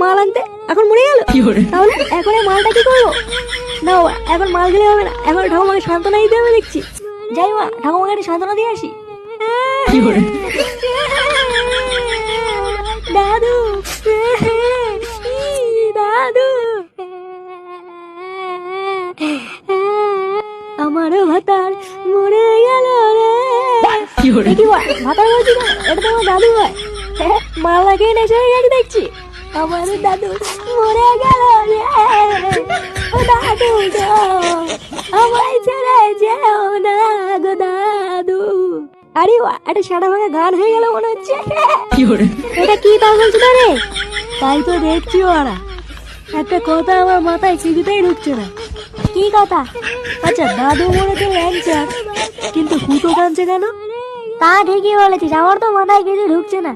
মাল আনতে এখন মরে গেল? তাহলে এখন মালটা কি করব? না এখন মাল দিলে হবে না। এখন ঠাকুমাকে সান্ত্বনা দিতে হবে দেখছি। যাই মা ঠাকুমাকে একটু সান্ত্বনা দিয়ে আসি। দাদু দাদু। আমারও ভাতার মরে গেল রে। কি ভাতার বলছি এটা তো আমার দাদু হয় মালা খেয়ে নেশে হয়ে গেছে দেখছি। আমার দাদু মরে গেল দাদু আমায় ছেড়ে যেও না গো দাদু। আরে বাহ একটা সাদা ভাঙা গান হয়ে গেল মনে হচ্ছে। এটা কি তা বলছো রে? তাই তো দেখছি ওরা। একটা কথা আমার মাথায় কিছুতেই ঢুকছে না। কি কথা? আচ্ছা দাদু মরেছে ল্যাংচার কিন্তু হুতো কাঁদছে কেন? তা ঠিকই বলেছিস আমার তো মাথায় কিছু ঢুকছে না।